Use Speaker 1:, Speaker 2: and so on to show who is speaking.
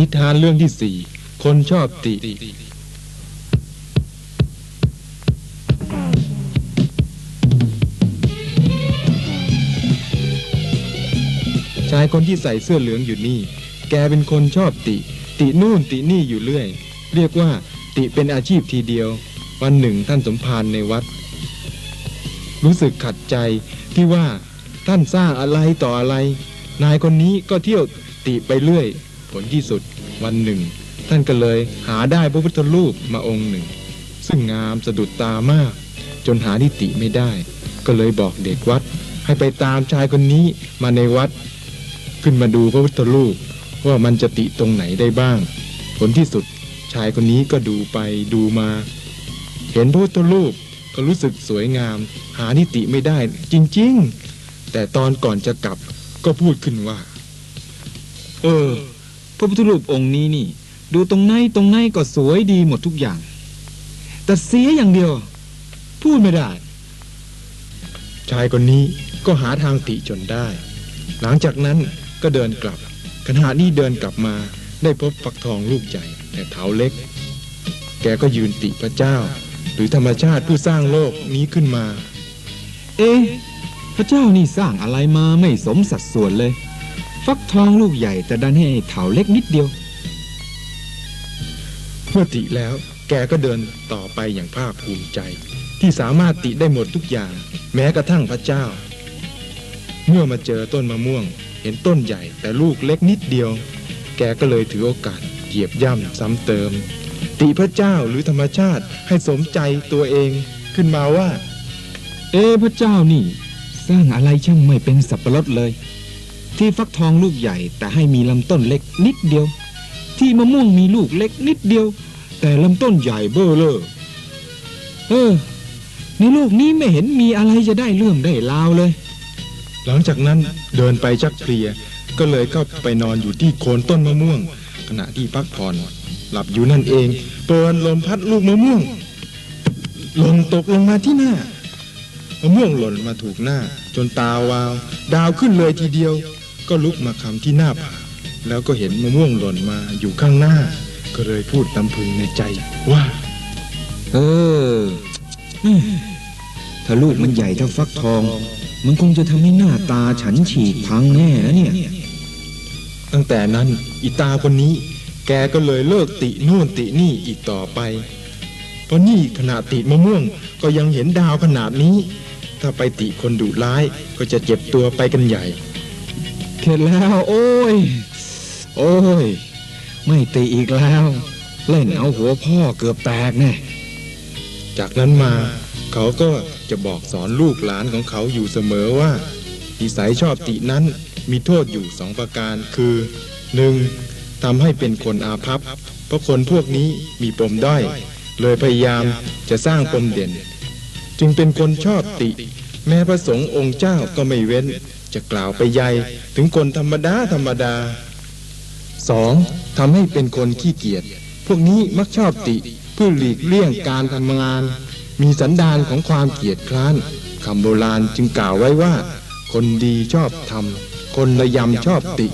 Speaker 1: นิทานเรื่องที่สี่คนชอบติ ชายคนที่ใส่เสื้อเหลืองอยู่นี่ แกเป็นคนชอบติ ตินู่นตินี่อยู่เรื่อย เรียกว่า ติเป็นอาชีพทีเดียว วันหนึ่งท่านสมภารในวัด รู้สึกขัดใจที่ว่าท่านสร้างอะไรต่ออะไร นายคนนี้ก็เที่ยวติไปเรื่อย ผลที่สุด วันหนึ่ง ท่านก็เลยหาได้พระพุทธรูปมาองค์หนึ่ง ซึ่งงามสะดุดตามาก จนหาที่ติไม่ได้ ก็เลยบอกเด็กวัด ให้ไปตามชายคนนี้มาในวัด ขึ้นมาดูพระพุทธรูปว่ามันจะติตรงไหนได้บ้าง ผลที่สุดชายคนนี้ก็ดูไปดูมา เห็นพระพุทธรูปก็รู้สึกสวยงาม หานิติไม่ได้ จริง ๆ แต่ตอนก่อนจะกลับก็พูดขึ้นว่า
Speaker 2: เออ พระพุทธรูปองค์นี้นี่ ดูตรงไหนตรงไหนก็สวยดีหมดทุกอย่าง แต่เสียอย่างเดียว พูดไม่ได้
Speaker 1: ชายคนนี้ก็หาทางติจนได้ หลังจากนั้นก็เดินกลับขณะนี้เดินกลับมาได้พบฟักทองลูกใหญ่แต่เถาเล็ก แกก็ยืนติพระเจ้า หรือธรรมชาติผู้สร้างโลกนี้ขึ้นมา
Speaker 2: เอ๊ะพระเจ้านี่สร้างอะไรมาไม่สมสัดส่วนเลย ฟักทองลูกใหญ่แต่ดันให้เถาเล็กนิดเดียว
Speaker 1: เมื่อติแล้วแกก็เดินต่อไปอย่างภาคภูมิใจ ที่สามารถติได้หมดทุกอย่าง แม้กระทั่งพระเจ้า เมื่อมาเจอต้นมะม่วง เห็นต้นใหญ่แต่ลูกเล็กนิดเดียว แกก็เลยถือโอกาสเหยียบย่ำซ้ำเติม ติพระเจ้าหรือธรรมชาติให้สมใจตัวเองขึ้นมาว่า
Speaker 2: เอ๊ะพระเจ้านี่ สร้างอะไรช่างไม่เป็นสับปะรดเลย ที่ฟักทองลูกใหญ่แต่ให้มีลำต้นเล็กนิดเดียว ที่มะม่วงมีลูกเล็กนิดเดียว แต่ลำต้นใหญ่เบ้อเลอเออ ในโลกนี้ไม่เห็นมีอะไรจะได้เรื่องได้ราวเลย
Speaker 1: หลังจากนั้นเดินไปชักเพลียก็เลยเข้าไปนอนอยู่ที่โคนต้นมะม่วง ขณะที่พักผ่อน หลับอยู่นั่นเองเปิดลมพัดลูกมะม่วงหล่นตกลงมาที่หน้ามะม่วงหล่นมาถูกหน้า จนตาวาว ดาวขึ้นเลยทีเดียว ก็ลุกมาคำที่หน้าผากแล้วก็เห็นมะม่วงหล่นมาอยู่ข้างหน้า ก็เลยพูดตำพึงในใจว่า
Speaker 2: เออ ถ้าลูกมันใหญ่เท่าฟักทอง มันคงจะทำให้หน้าตาฉันฉีกพังแน่นะเนี่ย
Speaker 1: ตั้งแต่นั้นอีตาคนนี้ แกก็เลยเลิกตินู่นตินี่อีกต่อไป เพราะนี่ขณะติมะม่วงก็ยังเห็นดาวขนาดนี้ ถ้าไปติคนดุร้ายก็จะเจ็บตัวไปกันใหญ่
Speaker 2: เข็ดแล้ว โอ้ย โอ้ย ไม่ตีอีกแล้ว เล่นเอาหัวพ่อเกือบแตกแน่
Speaker 1: จากนั้นมา เขาก็จะบอกสอนลูกหลานของเขาอยู่เสมอว่านิสัยชอบตินั้นมีโทษอยู่สองประการคือ 1. ทำให้เป็นคนอาภัพ เพราะคนพวกนี้มีปมด้อย เลยพยายามจะสร้างปมเด่น จึงเป็นคนชอบติ แม้พระสงฆ์องค์เจ้าก็ไม่เว้น จะกล่าวไปใหญ่ถึงคนธรรมดาธรรมดาสองทำให้เป็นคนขี้เกียจพวกนี้มักชอบติเพื่อหลีกเลี่ยงการทำงาน มีสันดานของความเกียจคร้านคำโบราณจึงกล่าวไว้ว่า คนดีชอบทำคนระยำชอบติ